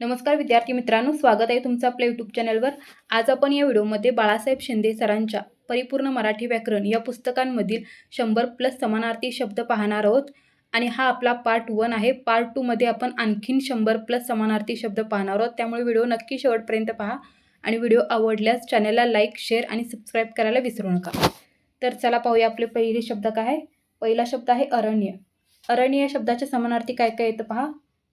नमस्कार विद्यार्थी मित्रांनो स्वागत आहे तुमचं आपल्या यूट्यूब चॅनलवर आज आपण या व्हिडिओमध्ये बाळासाहेब शिंदे सरांच्या परिपूर्ण मराठी व्याकरण या पुस्तकांमधील शंभर प्लस समानार्थी शब्द पाहणार आहोत. आणि हा आपला पार्ट वन आहे. पार्ट टूमध्ये आपण आणखीन शंभर प्लस समानार्थी शब्द पाहणार आहोत. त्यामुळे व्हिडिओ नक्की शेवटपर्यंत पहा. आणि व्हिडिओ आवडल्यास चॅनलला लाईक शेअर आणि सबस्क्राईब करायला विसरू नका. तर चला पाहूया आपले पहिले शब्द काय आहे. पहिला शब्द आहे अरण्य. अरण्य या शब्दाचे समानार्थी काय काय येतं पहा.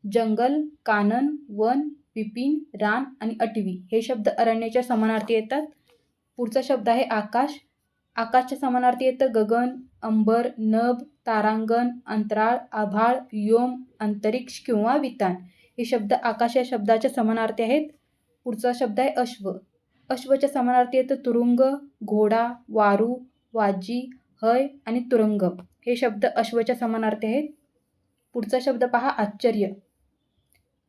जंगल कानन वन विपिन रान आणि अटवी हे शब्द अरण्याच्या समानार्थी येतात. पुढचा शब्द आहे आकाश. आकाशच्या समानार्थी येतं गगन अंबर नभ तारांगण अंतराळ आभाळ योम अंतरिक्ष किंवा वितान. हे शब्द आकाश या शब्दाच्या समानार्थी आहेत. पुढचा शब्द आहे अश्व. अश्वच्या समानार्थी येतं तुरुंग घोडा वारू वाजी हय आणि तुरंग हे शब्द अश्वच्या समानार्थी आहेत. पुढचा शब्द पहा आश्चर्य.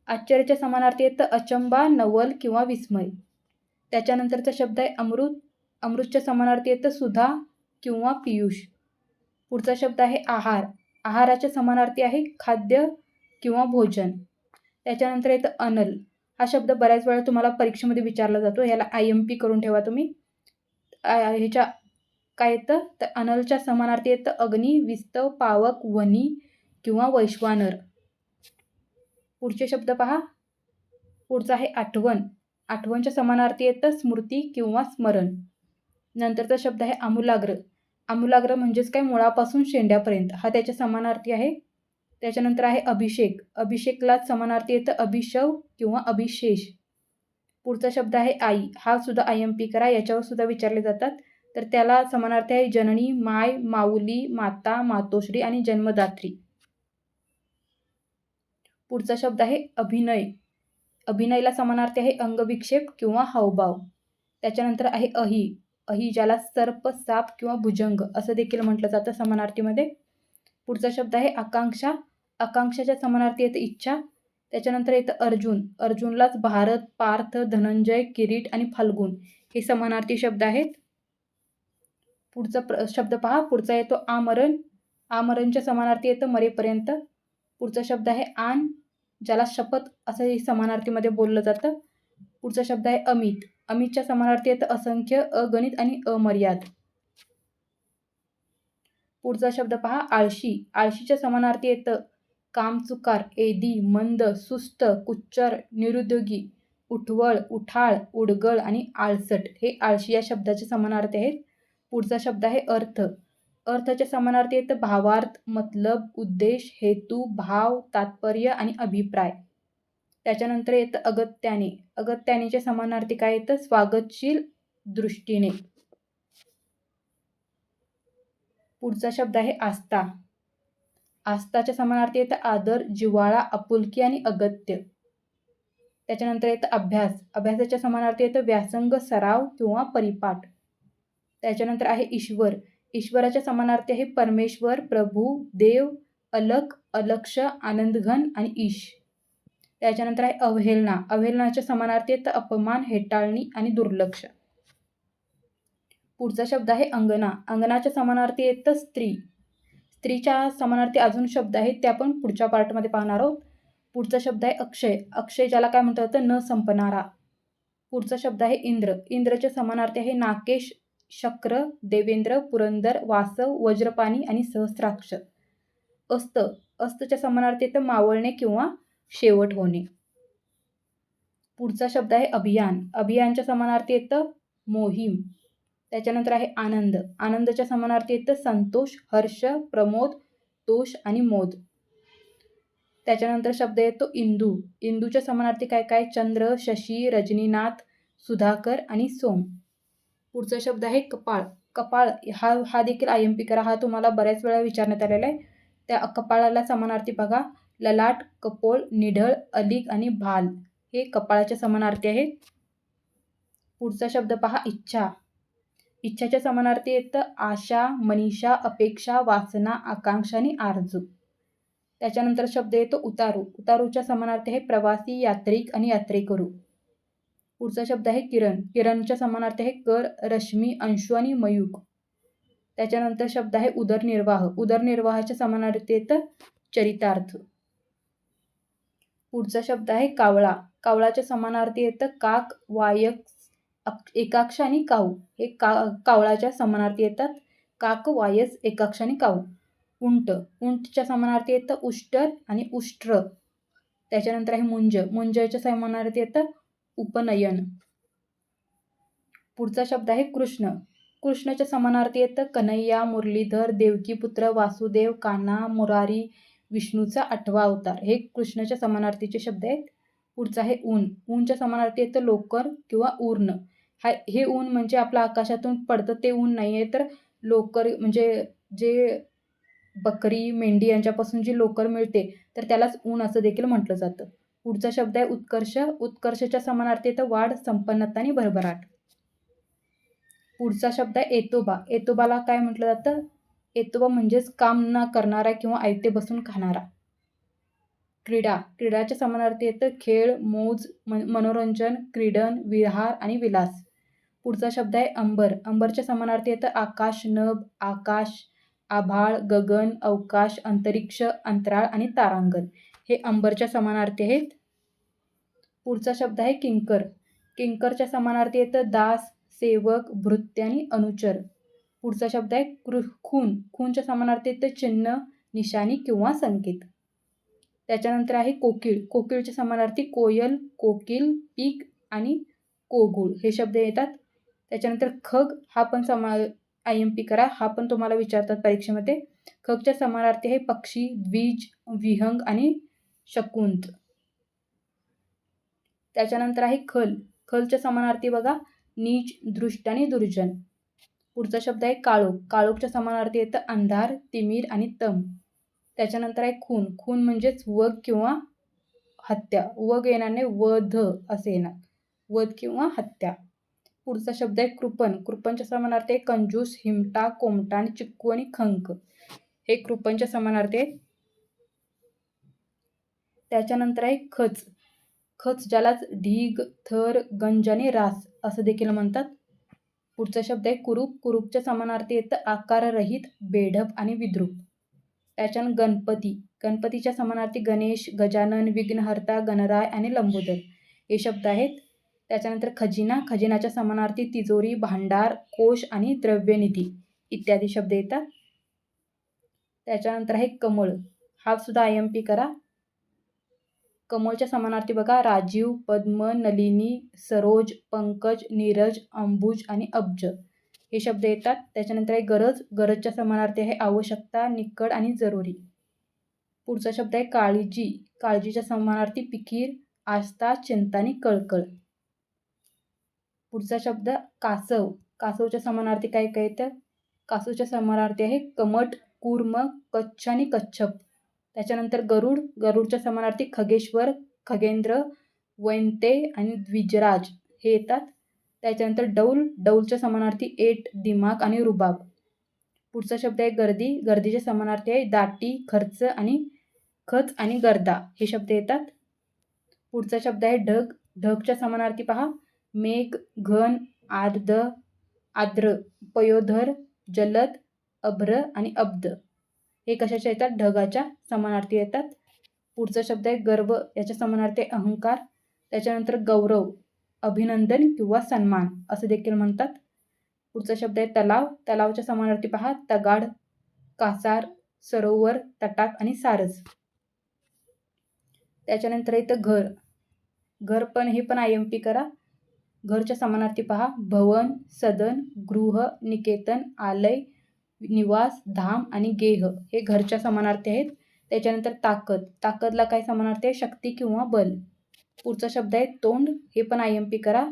आश्चर्याच्या समानार्थी येतं अचंबा नवल किंवा विस्मय. त्याच्यानंतरचा शब्द आहे अमृत. अमृतच्या समानार्थी येतं सुधा किंवा पियुष. पुढचा शब्द आहे आहार. आहाराच्या समानार्थी आहे खाद्य किंवा भोजन. त्याच्यानंतर येतं अनल. हा शब्द बऱ्याच वेळा तुम्हाला परीक्षेमध्ये विचारला जातो. ह्याला आय एम पी करून ठेवा तुम्ही. ह्याच्या काय येतं तर अनलच्या समानार्थी येतं अग्नी विस्तव पावक वनी किंवा वैश्वानर. पुढचे शब्द पहा. पुढचा आहे आठवण. आठवणच्या समानार्थी येतं स्मृती किंवा स्मरण. नंतरचा शब्द आहे आमूलाग्र. आमूलाग्र म्हणजेच काय? मुळापासून शेंड्यापर्यंत. हा त्याच्या समानार्थी आहे. त्याच्यानंतर आहे अभिषेक. अभिषेकलाच समानार्थी येतं अभिषव किंवा अभिशेष पुढचा शब्द आहे आई. हा सुद्धा आय एम पी करा. याच्यावर सुद्धा विचारले जातात. तर त्याला समानार्थी आहे जननी माय माऊली माता मातोश्री आणि जन्मदात्री. पुढचा शब्द आहे अभिनय. अभिनयला समानार्थी आहे अंगविक्षेप किंवा हावभाव. त्याच्यानंतर आहे अही. अही ज्याला सर्प साप किंवा भुजंग असं देखील म्हटलं जातं समानार्थीमध्ये. पुढचा शब्द आहे आकांक्षा. आकांक्षाच्या समानार्थी येतं इच्छा. त्याच्यानंतर येतं अर्जुन. अर्जुनलाच भारत पार्थ धनंजय किरीट आणि फाल्गुन हे समानार्थी शब्द आहेत. पुढचा प्र शब्द पहा. पुढचा येतो आमरण. आमरणच्या समानार्थी येतं मरेपर्यंत. पुढचा शब्द आहे आन. ज्याला शपथ असं समानार्थीमध्ये बोललं जातं. पुढचा शब्द आहे अमित. अमितच्या समानार्थी येतं असंख्य अगणित आणि अमर्याद. पुढचा शब्द पहा आळशी. आळशीच्या समानार्थी येतं कामचुकार एदी मंद सुस्त कुच्चर निरुद्योगी उठवळ उठाळ उडगळ आणि आळसट. हे आळशी या शब्दाचे समानार्थी आहेत. पुढचा शब्द आहे अर्थ. अर्थाच्या समानार्थी येतं भावार्थ मतलब उद्देश हेतू भाव तात्पर्य आणि अभिप्राय. त्याच्यानंतर येतं अगत्याने. अगत्यानेच्या समानार्थी काय येतं? स्वागतशील दृष्टीने. पुढचा शब्द आहे आस्था. आस्थाच्या समानार्थी येतं आदर जिव्हाळा आपुलकी आणि अगत्य. त्याच्यानंतर येतं अभ्यास. अभ्यासाच्या समानार्थी येतं व्यासंग सराव किंवा परिपाठ. त्याच्यानंतर आहे ईश्वर. ईश्वराच्या समानार्थी आहे परमेश्वर प्रभू देव अलक अलक्ष आनंदघन आणि ईश. त्याच्यानंतर आहे अवहेलना. अवहेलनाच्या समानार्थी तर अपमान हेटाळणी आणि दुर्लक्ष. पुढचा शब्द आहे अंगना अंगनाच्या समानार्थी येतं स्त्री. स्त्रीच्या समानार्थी अजून शब्द आहेत ते आपण पुढच्या पार्टमध्ये पाहणार आहोत. पुढचा शब्द आहे अक्षय. अक्षय ज्याला काय म्हणतात तर न संपणारा. पुढचा शब्द आहे इंद्र. इंद्रच्या समानार्थी आहे नाकेश शक्र देवेंद्र पुरंदर वासव वज्रपाणी आणि सहस्राक्ष. अस्त अस्तच्या समानार्थी येतं मावळणे किंवा शेवट होणे. पुढचा शब्द आहे अभियान. अभियानच्या समानार्थी येतं मोहीम. त्याच्यानंतर आहे आनंद. आनंदच्या समानार्थी येतं संतोष हर्ष प्रमोद तोष आणि मोद. त्याच्यानंतर शब्द येतो इंदू. इंदूच्या समानार्थी काय काय? चंद्र शशी रजनीनाथ सुधाकर आणि सोम. पुढचा शब्द आहे कपाळ. कपाळ हा हा देखील आय एम पी करा. हा तुम्हाला बऱ्याच वेळा विचारण्यात आलेला आहे. त्या कपाळाला समानार्थी बघा. ललाट कपोळ निढळ अलिग आणि भाल हे कपाळाच्या समानार्थी आहेत. पुढचा शब्द पहा इच्छा. इच्छाच्या समानार्थी येतं आशा मनीषा अपेक्षा वासना आकांक्षा आणि आरजू. त्याच्यानंतर शब्द येतो उतारू. उतारूच्या समानार्थी आहे प्रवासी यात्रिक आणि यात्रेकरू. पुढचा शब्द आहे किरण. किरणच्या समानार्थी आहे कर रश्मी अंशु आणि मयूक त्याच्यानंतर शब्द आहे उदरनिर्वाह. उदरनिर्वाहाच्या समानार्थी येतं चरितार्थ. पुढचा शब्द आहे कावळा. कावळाच्या समानार्थी येतं काक वायक एकाक्ष आणि काऊ. हे का कावळाच्या समानार्थी येतात काक वायस एकाक्ष आणि काऊ. उंट. उंटच्या समानार्थी येतं उष्टर आणि उष्ट्र. त्याच्यानंतर आहे मुंज. मुंजच्या समानार्थी येतं उपनयन. पुढचा शब्द आहे कृष्ण. कृष्णाच्या समानार्थी येतं कन्हैया मुरलीधर देवकीपुत्र वासुदेव कान्हा मुरारी विष्णूचा आठवा अवतार. हे कृष्णाच्या समानार्थीचे शब्द आहेत. पुढचं आहे ऊन. ऊनच्या समानार्थी येतं लोकर किंवा ऊर्ण. हा हे ऊन म्हणजे आपलं आकाशातून पडतं ते ऊन नाही आहे तर लोकर म्हणजे जे बकरी मेंढी यांच्यापासून जी लोकर मिळते तर त्यालाच ऊन असं देखील म्हटलं जातं. पुढचा शब्द आहे उत्कर्ष. उत्कर्षच्या समानार्थी येतं वाढ संपन्नता आणि भरभराट. पुढचा शब्द आहे एतोबा. एतोबाला काय म्हटलं जातं? एतोबा म्हणजेच काम न करणारा किंवा आयते बसून खाणारा. क्रीडा. क्रीडाच्या समानार्थी येतं खेळ मोज मनोरंजन क्रीडन विहार आणि विलास. पुढचा शब्द आहे अंबर. अंबरच्या समानार्थी येतं आकाश नभ आकाश आभाळ गगन अवकाश अंतरिक्ष अंतराळ आणि तारांगण. हे अंबरच्या समानार्थी आहेत. पुढचा शब्द आहे किंकर. किंकरच्या समानार्थी येतं दास सेवक भृत्य आणि अनुचर. पुढचा शब्द आहे कृ खून. खूनच्या समानार्थी येतं चिन्ह निशाणी किंवा संकेत. त्याच्यानंतर आहे कोकिळ. कोकिळच्या समानार्थी कोयल कोकिल पीक आणि कोगुळ हे शब्द येतात. त्याच्यानंतर खग हा पण समा आय एम पी करा. हा पण तुम्हाला विचारतात परीक्षेमध्ये. खगच्या समानार्थी आहे पक्षी द्विज विहंग आणि शकुंत. त्याच्यानंतर आहे खल. खलच्या समानार्थी बघा नीच दृष्ट आणि दुर्जन. पुढचा शब्द आहे काळोख. काळोखच्या समानार्थी येतं अंधार तिमीर आणि तम. त्याच्यानंतर आहे खून. खून म्हणजेच वग किंवा हत्या. वग येणार नाही वध असे येणार. वध किंवा हत्या. पुढचा शब्द आहे कृपण. कृपणच्या समानार्थी आहे कंजूस हिमटा कोमटा आणि चिक्कू आणि खंक हे कृपणच्या समानार्थी आहेत. त्याच्यानंतर आहे खच. खच ज्यालाच ढीग थर गंज आणि रास असं देखील म्हणतात. पुढचा शब्द आहे कुरूप. कुरूपच्या समानार्थी येतं आकाररहित बेढप आणि विद्रूप. त्याच्यानं गणपती. गणपतीच्या समानार्थी गणेश गजानन विघ्नहर्ता गणराय आणि लंबोदर हे शब्द आहेत. त्याच्यानंतर खजिना. खजिनाच्या समानार्थी तिजोरी भांडार कोश आणि द्रव्यनिधी इत्यादी शब्द येतात. त्याच्यानंतर आहे कमळ. हा सुद्धा आय एम पी करा. कमळच्या समानार्थी बघा. राजीव पद्म नलिनी सरोज पंकज नीरज अंबुज आणि अब्ज. हे शब्द येतात. त्याच्यानंतर आहे गरज. गरजच्या समानार्थी आहे आवश्यकता निकड आणि जरुरी. पुढचा शब्द आहे काळजी. काळजीच्या समानार्थी पिकीर आस्था चिंता आणि कळकळ. पुढचा शब्द कासव. कासवच्या समानार्थी काय काय येतं? कासवच्या समानार्थी आहे कमट कूर्म कच्छ आणि कच्छप. त्याच्यानंतर गरुड गरुडच्या समानार्थी खगेश्वर खगेंद्र वैंते आणि द्विजराज हे येतात. त्याच्यानंतर डौल डौलच्या समानार्थी एट दिमाग आणि रुबाब. पुढचा शब्द आहे गर्दी. गर्दीच्या समानार्थी आहे दाटी खर्च आणि खच आणि गर्दा. हे शब्द येतात. पुढचा शब्द आहे ढग. ढगच्या समानार्थी पहा. मेघ घन आर्द आर्द्र पयोधर जलद अभ्र आणि अब्द. हे कशाच्या येतात? ढगाच्या समानार्थी येतात. पुढचा शब्द आहे गर्व. याच्या समानार्थी अहंकार. त्याच्यानंतर गौरव अभिनंदन किंवा सन्मान असं देखील म्हणतात. पुढचा शब्द आहे तलाव. तलावच्या समानार्थी पहा. तगाड कासार सरोवर तटाक आणि सारस. त्याच्यानंतर येतं घर. घर पण हे पण आय एम पी करा. घरच्या समानार्थी पहा. भवन सदन गृह निकेतन आलय निवास धाम आणि गेह हे घरच्या समानार्थी आहेत. त्याच्यानंतर ताकद. ताकदला काय समानार्थी आहे? शक्ती किंवा बल. पुढचा शब्द आहे तोंड. हे पण आय एम पी करा.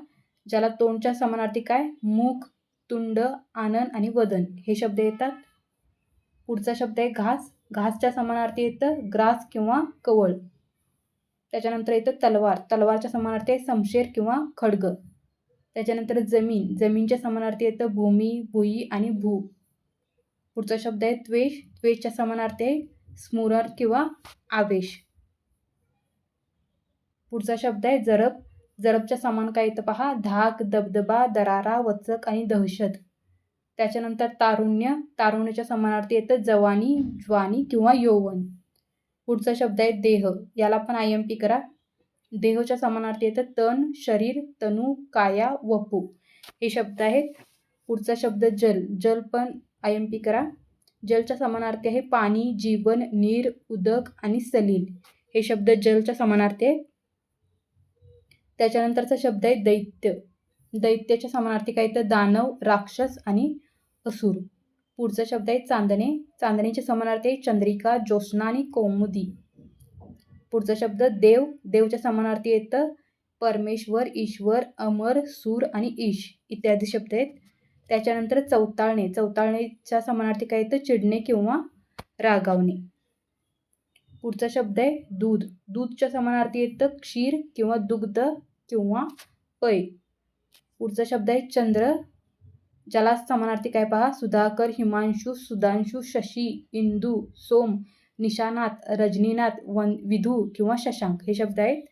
ज्याला तोंडच्या समानार्थी काय? मुख तुंड आनंद आणि वदन. हे शब्द येतात. पुढचा शब्द आहे घास. घासच्या समानार्थी येतं ग्रास किंवा कवळ. त्याच्यानंतर येतं तलवार. तलवारच्या समानार्थी आहे समशेर किंवा खडग. त्याच्यानंतर जमीन. जमीनच्या समानार्थी येतं भूमी भुई आणि भू. पुढचा शब्द आहे त्वेष त्वेषच्या समानार्थी आहे स्मुरण किंवा आवेश. पुढचा शब्द आहे जरब. जरबच्या समान काय येतं पहा? धाक दबदबा दरारा वचक आणि दहशत. त्याच्यानंतर तारुण्य. तारुण्याच्या समानार्थी येतं जवानी ज्वानी किंवा यौवन. पुढचा शब्द आहे देह. याला पण आय एम पी करा. देहच्या समानार्थी येतं तन शरीर तनू काया वपू. हे शब्द आहेत. पुढचा शब्द जल. जल पण आय एम पी करा. जलच्या समानार्थी आहे पाणी जीवन नीर उदक आणि सलील. हे शब्द जलच्या समानार्थी आहेत त्याच्यानंतरचा शब्द आहे दैत्य. दैत्याच्या समानार्थी काय तर दानव राक्षस आणि असुर. पुढचा शब्द आहे चांदणे. चांदणीचे समानार्थी आहे चंद्रिका ज्योत्स्ना आणि कौमुदी. पुढचा शब्द देव. देवच्या समानार्थी येतं परमेश्वर ईश्वर अमर सूर आणि ईश. इत्यादी शब्द आहेत. त्याच्यानंतर चौताळणे. चौताळणेच्या समानार्थी काय येतं? चिडणे किंवा रागावणे. पुढचा शब्द आहे दूध. दूधच्या समानार्थी येतं क्षीर किंवा दुग्ध किंवा पै. पुढचा शब्द आहे चंद्र. ज्याला समानार्थी काय पहा? सुधाकर हिमांशू सुधांशू शशी इंदू सोम निशानाथ रजनीनाथ वन विधू किंवा शशांक. हे शब्द आहेत.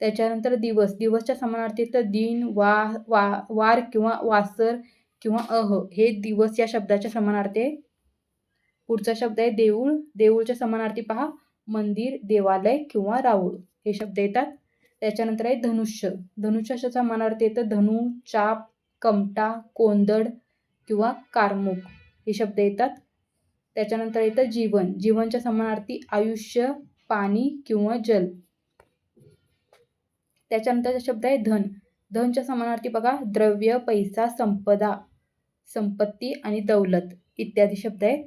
त्याच्यानंतर दिवस. दिवसच्या समानार्थी तर दिन वा वा वार किंवा वासर किंवा अह हे दिवस या शब्दाच्या समानार्थी आहे. पुढचा शब्द आहे देऊळ. देऊळच्या समानार्थी पहा. मंदिर देवालय किंवा राऊळ. हे शब्द येतात. त्याच्यानंतर आहे धनुष्य. धनुष्याच्या समानार्थी येतं धनु चाप कमटा कोंदड किंवा कारमुख हे शब्द येतात. त्याच्यानंतर येतं जीवन. जीवनच्या समानार्थी आयुष्य पाणी किंवा जल. त्याच्यानंतरचा शब्द आहे धन. धनच्या समानार्थी बघा. द्रव्य पैसा संपदा. संपत्ती आणि दौलत इत्यादी शब्द आहेत.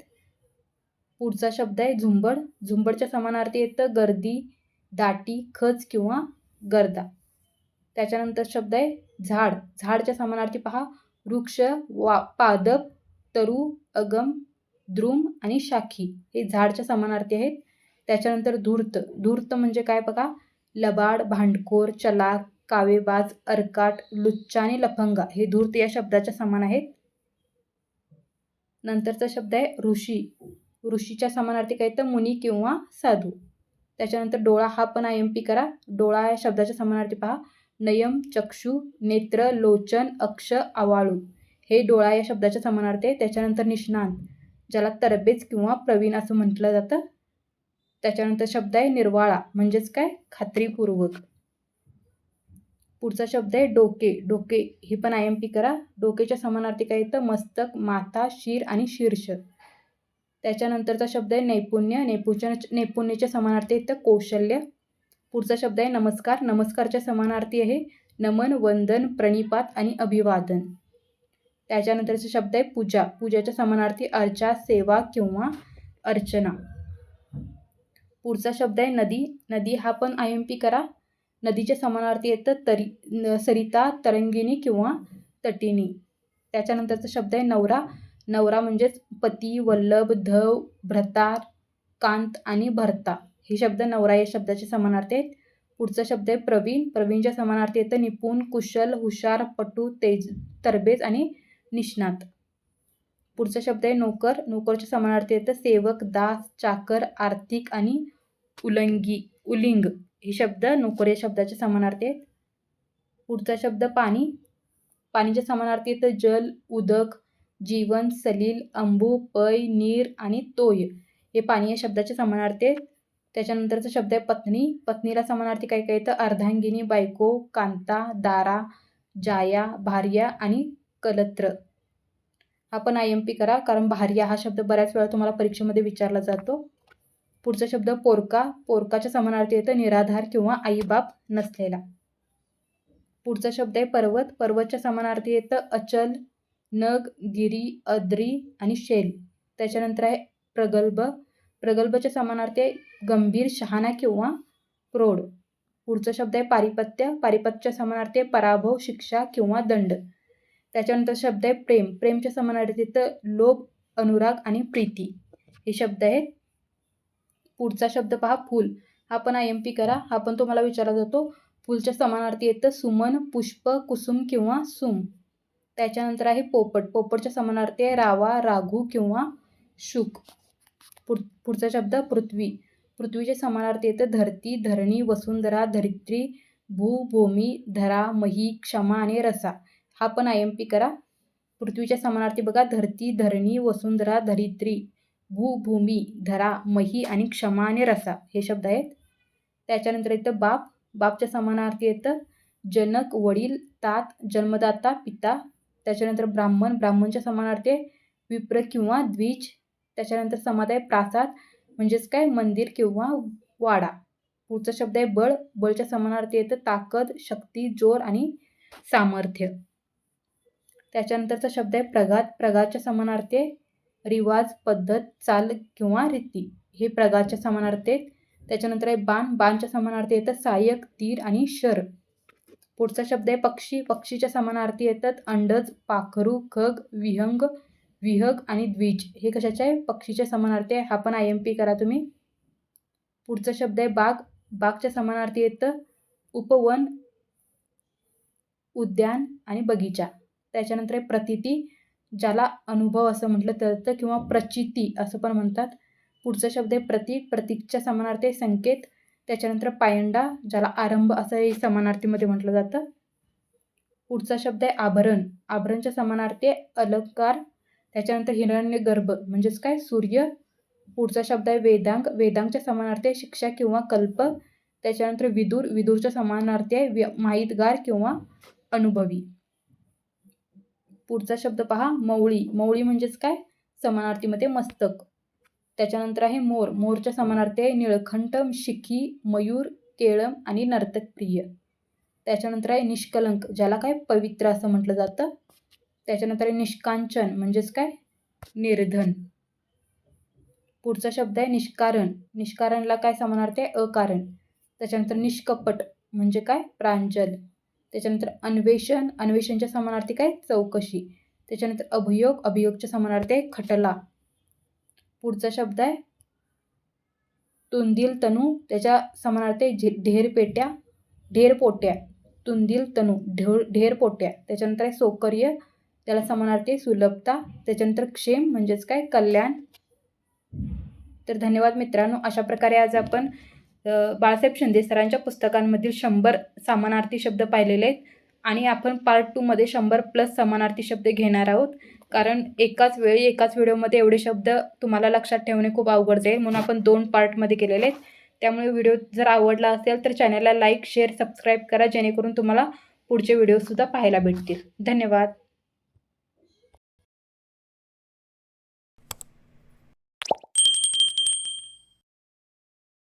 पुढचा शब्द आहे झुंबड. झुंबडच्या समानार्थी येतं गर्दी दाटी खच किंवा गर्दा. त्याच्यानंतर शब्द आहे झाड. झाडच्या समानार्थी पहा. वृक्ष वा पादप तरु अगम द्रुम आणि शाखी हे झाडच्या समानार्थी आहेत. त्याच्यानंतर धूर्त. धूर्त म्हणजे काय बघा? लबाड भांडखोर चलाक कावेबाज अर्काट लुच्चा आणि लफंगा हे धूर्त या शब्दाच्या समान आहेत. नंतरचा शब्द आहे ऋषी. ऋषीच्या समानार्थी काय तर मुनी किंवा साधू. त्याच्यानंतर डोळा हा पण आय एम पी करा. डोळा या शब्दाच्या समानार्थी पहा. नयम चक्षु नेत्र लोचन अक्ष आवाळू हे डोळा या शब्दाच्या समानार्थी आहे. त्याच्यानंतर निष्णांत ज्याला तरबेज किंवा प्रवीण असं म्हटलं जातं. त्याच्यानंतर शब्द आहे निर्वाळा म्हणजेच काय? खात्रीपूर्वक. पुढचा शब्द आहे डोके. डोके हे पण आय एम पी करा. डोकेच्या समानार्थी काय येतं? मस्तक माथा शिर आणि शीर्ष. त्याच्यानंतरचा शब्द आहे नैपुण्य. नैपुण्य नैपुण्याच्या समानार्थी येतं कौशल्य. पुढचा शब्द आहे नमस्कार. नमस्कारच्या समानार्थी आहे नमन वंदन प्रणिपात आणि अभिवादन. त्याच्यानंतरचा शब्द आहे पूजा. पूजाच्या समानार्थी अर्चा सेवा किंवा अर्चना. पुढचा शब्द आहे नदी. नदी हा पण आय एम पी करा. नदीच्या समानार्थी येतं तरी सरिता तरंगिणी किंवा तटिनी. त्याच्यानंतरचा शब्द आहे नवरा. नवरा म्हणजेच पती वल्लभ धव भ्रतार कांत आणि भरता. हे शब्द नवरा या शब्दाचे समानार्थी आहेत. पुढचा शब्द आहे प्रवीण. प्रवीणच्या समानार्थी येतं निपुण कुशल हुशार पटू तेज तरबेज आणि निष्णात. पुढचा शब्द आहे नोकर. नोकरच्या समानार्थी येतं सेवक दास चाकर आर्थिक आणि उलंगी उलिंग. हे शब्द नोकर या शब्दाचे समानार्थी आहेत. पुढचा शब्द पाणी. पाणीच्या समानार्थी येतं जल उदक जीवन सलील अंबू पै नीर आणि तोय हे पाणी या शब्दाचे समानार्थी आहेत. त्याच्यानंतरचा शब्द आहे पत्नी. पत्नीला समानार्थी काय काय? येतं अर्धांगिनी बायको कांता दारा जाया भार्या आणि कलत्र. आपण आय एम पी करा कारण भार्या हा शब्द बऱ्याच वेळा तुम्हाला परीक्षेमध्ये विचारला जातो. पुढचा शब्द पोरका पोरकाच्या समानार्थी येतं निराधार किंवा आईबाप नसलेला. पुढचा शब्द आहे पर्वत पर्वतच्या समानार्थी येतं अचल नग गिरी अद्री आणि शेल. त्याच्यानंतर आहे प्रगल्भ प्रगल्भच्या समानार्थी आहे गंभीर शहाणा किंवा प्रौढ. पुढचा शब्द आहे पारिपत्य पारिपत्यच्या समानार्थी आहे पराभव शिक्षा किंवा दंड. त्याच्यानंतर शब्द आहे प्रेम प्रेमच्या समानार्थी येतं लोभ अनुराग आणि प्रीती. हे शब्द आहेत पुढचा शब्द पहा फूल. हा पण आय एम पी करा. हा पण तुम्हाला विचारला जातो फुलच्या समानार्थी येतं सुमन पुष्प कुसुम किंवा सुम. त्याच्यानंतर आहे पोपट. पोपटच्या समानार्थी आहे रावा राघू किंवा शुक. पुढ पुढचा शब्द पृथ्वी. पृथ्वीच्या समानार्थी येतं धरती धरणी वसुंधरा धरित्री भू भूमी धरा मही क्षमा आणि रसा. हा पण आय एम पी करा. पृथ्वीच्या समानार्थी बघा धरती धरणी वसुंधरा धरित्री. भू भूमी धरा मही आणि क्षमा आणि रसा हे शब्द आहेत. त्याच्यानंतर येतं बाप. बापच्या समानार्थी येतं जनक वडील तात जन्मदाता पिता. त्याच्यानंतर ब्राह्मण. ब्राह्मणच्या समानार्थी आहे. विप्र किंवा द्विज. त्याच्यानंतर समाज आहे प्रासाद. म्हणजेच काय? मंदिर किंवा वाडा. पुढचा शब्द आहे बळ. बळच्या समानार्थी येतं ताकद शक्ती जोर आणि सामर्थ्य. त्याच्यानंतरचा शब्द आहे प्रघात. प्रघातच्या समानार्थी आहे. रिवाज पद्धत चाल किंवा रीती हे प्रगाच्या समानार्थी आहेत. त्याच्यानंतर आहे बाण. बाणच्या समानार्थी येतं सहाय्यक तीर आणि शर. पुढचा शब्द आहे पक्षी. पक्षीच्या समानार्थी येतात अंडज पाखरू खग विहंग विहग आणि द्विज. हे कशाचे आहे? पक्षीच्या समानार्थी आहे. हा पण आय एम पी करा तुम्ही. पुढचा शब्द आहे बाग बागच्या समानार्थी येतं उपवन उद्यान आणि बगीचा. त्याच्यानंतर आहे प्रतिती. ज्याला अनुभव असं म्हटलं जातं किंवा प्रचिती असं पण म्हणतात. पुढचा शब्द आहे प्रतीक. प्रतीकच्या समानार्थी संकेत. त्याच्यानंतर पायंडा ज्याला आरंभ असंही समानार्थीमध्ये म्हटलं जातं. पुढचा शब्द आहे आभरण. आभरणच्या समानार्थी अलंकार. त्याच्यानंतर हिरण्य गर्भ म्हणजेच काय? सूर्य. पुढचा शब्द आहे वेदांग. वेदांगच्या समानार्थी आहे शिक्षा किंवा कल्प. त्याच्यानंतर विदूर. विदूरच्या समानार्थी आहे व्य माहितगार किंवा अनुभवी. पुढचा शब्द पहा मवळी मवळी म्हणजेच काय? समानार्थीमध्ये मस्तक. त्याच्यानंतर आहे मोर. मोरच्या समानार्थी आहे निळखंठम शिखी मयूर केळम आणि नर्तकप्रिय. त्याच्यानंतर आहे निष्कलंक ज्याला काय? पवित्र असं म्हटलं जातं. त्याच्यानंतर आहे निष्कांचन म्हणजेच काय? निर्धन. पुढचा शब्द आहे निष्कारण. निष्कारणला काय समानार्थी आहे? अकारण. त्याच्यानंतर निष्कपट म्हणजे काय? प्रांजल. त्याच्यानंतर अन्वेषण अन्वेषणच्या समानार्थी काय? चौकशी. त्याच्यानंतर अभियोग अभियोगच्या समानार्थी आहे खटला. पुढचा शब्द आहे तुंदिल तनू. त्याच्या समानार्थी आहे ढेरपेट्या ढेरपोट्या तुंदिल तनू ढेर ढेरपोट्या त्याच्यानंतर आहे सौकर्य. त्याला समानार्थी सुलभता. त्याच्यानंतर क्षेम म्हणजेच काय? कल्याण. तर धन्यवाद मित्रांनो. अशा प्रकारे आज आपण बाळासाहेब शिंदे सरांच्या पुस्तकांमधील शंभर समानार्थी शब्द पाहिलेले आहेत. आणि आपण पार्ट टूमध्ये शंभर प्लस समानार्थी शब्द घेणार आहोत. कारण एकाच वेळी एकाच व्हिडिओमध्ये एवढे शब्द तुम्हाला लक्षात ठेवणे खूप अवघड जाईल. म्हणून आपण दोन पार्टमध्ये केलेले आहेत. त्यामुळे व्हिडिओ जर आवडला असेल तर चॅनलला लाईक शेअर सबस्क्राईब करा जेणेकरून तुम्हाला पुढचे व्हिडिओसुद्धा पाहायला भेटतील. धन्यवाद.